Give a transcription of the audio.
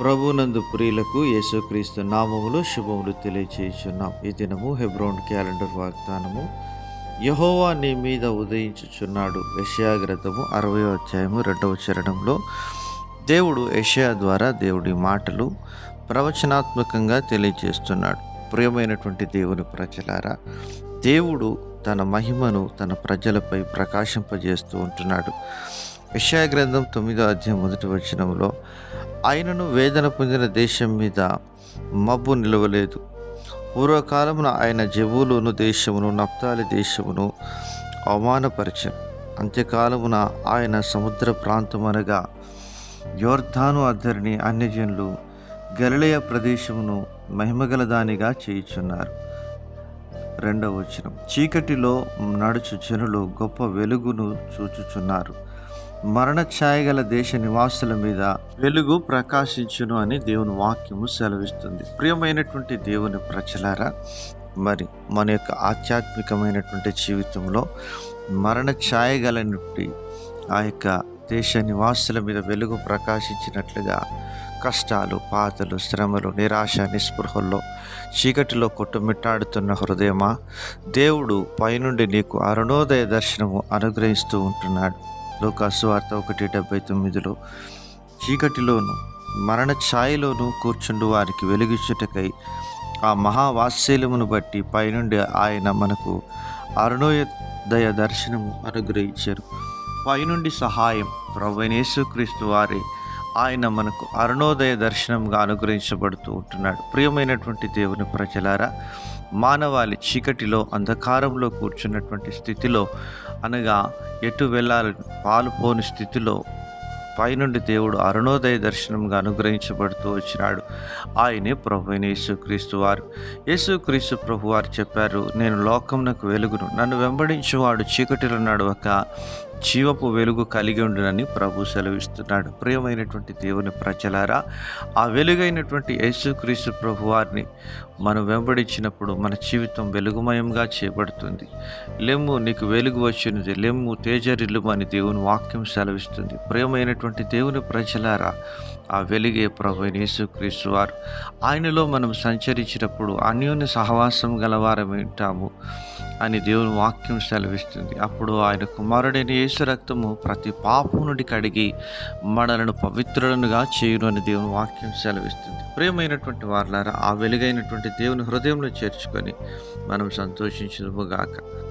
ప్రభునందు ప్రియులకు యేసుక్రీస్తు నామములు శుభములు తెలియచేయుచున్నాం. ఈ దినము హెబ్రోన్ క్యాలెండర్ వాగ్దానము. యహోవా నీ మీద ఉదయించుచున్నాడు. యెషయా గ్రంథము అరవై అధ్యాయము రెండవ చరణంలో దేవుడు యషయా ద్వారా దేవుడి మాటలు ప్రవచనాత్మకంగా తెలియజేస్తున్నాడు ప్రియమైనటువంటి దేవుని ప్రజలారా దేవుడు తన మహిమను తన ప్రజలపై ప్రకాశింపజేస్తూ ఉంటున్నాడు. యెషయా గ్రంథం తొమ్మిదో అధ్యాయం మొదటి వచనంలో ఆయనను వేదన పొందిన దేశం మీద మబ్బు నిలవలేదు. పూర్వకాలమున ఆయన జబూలును దేశమును నప్తాలి దేశమును అవమానపరిచను అంత్యకాలమున ఆయన సముద్ర ప్రాంతం అనగా యోర్ధాను అద్దరిని అన్యజనులు గలిలయ ప్రదేశమును మహిమగలదానిగా చేయుచున్నారు. రెండవ వచనం. చీకటిలో నడుచు జనులు గొప్ప వెలుగును చూచుచున్నారు. మరణఛాయ గల దేశ నివాసుల మీద వెలుగు ప్రకాశించును అని దేవుని వాక్యము సెలవిస్తుంది. ప్రియమైనటువంటి దేవుని ప్రజలారా మరి మన యొక్క ఆధ్యాత్మికమైనటువంటి జీవితంలో మరణ ఛాయ గలనటువంటి ఆ యొక్క దేశ నివాసుల మీద వెలుగు ప్రకాశించినట్లుగా కష్టాలు పాతలు శ్రమలు నిరాశ నిస్పృహల్లో చీకటిలో కొట్టుమిట్టాడుతున్న హృదయమా? దేవుడు పైనుండి నీకు అరుణోదయ దర్శనము అనుగ్రహిస్తూ ఉంటున్నాడు. లోకాసు వార్త ఒకటి డెబ్బై తొమ్మిదిలో చీకటిలోను మరణ ఛాయలోను కూర్చుండు వారికి వెలిగించుటకై ఆ మహావాత్సల్యమును బట్టి పైనుండి ఆయన మనకు అరుణోదయ దర్శనము అనుగ్రహించారు. పైనుండి సహాయం ప్రవణేశ్వక్రీస్తు వారి ఆయన మనకు అరుణోదయ దర్శనంగా అనుగ్రహించబడుతూ ఉంటున్నాడు. ప్రియమైనటువంటి దేవుని ప్రజలారా మానవాళి చీకటిలో అంధకారంలో కూర్చున్నటువంటి స్థితిలో అనగా ఎటు వెళ్ళాలని పాలుపోని స్థితిలో పైనుండి దేవుడు అరుణోదయ దర్శనంగా అనుగ్రహించబడుతూ వచ్చినాడు. ఆయనే ప్రభు అయిన యేసుక్రీస్తు వారు. యేసుక్రీస్తు ప్రభు వారు చెప్పారు నేను లోకంనకు వెలుగును. నన్ను వెంబడించేవాడు చీకటిలో నడవక జీవపు వెలుగు కలిగి ఉండునని ప్రభు సెలవిస్తున్నాడు. ప్రియమైనటువంటి దేవుని ప్రజలారా ఆ వెలుగైనటువంటి యేసుక్రీస్తు ప్రభు వారిని మనం వెంబడించినప్పుడు మన జీవితం వెలుగుమయంగా చేయబడుతుంది. లెమ్ము నీకు వెలుగు వచ్చినది లెమ్ము తేజరిల్లుము అని దేవుని వాక్యం సెలవిస్తుంది. ప్రియమైనటువంటి దేవుని ప్రజలారా ఆ వెలుగే ప్రభు యేసుక్రీస్తు వారు ఆయనలో మనం సంచరించినప్పుడు అన్యోన్య సహవాసం గలవారం వింటాము అని దేవుని వాక్యం సెలవిస్తుంది. అప్పుడు ఆయన కుమారుడైన యేసు రక్తము ప్రతి పాపం నుండి కడిగి మనలను పవిత్రులనుగా చేయును అని దేవుని వాక్యం సెలవిస్తుంది. ప్రేమైనటువంటి వారులారా ఆ వెలుగైనటువంటి దేవుని హృదయంలో చేర్చుకొని మనం సంతోషించదుముగాక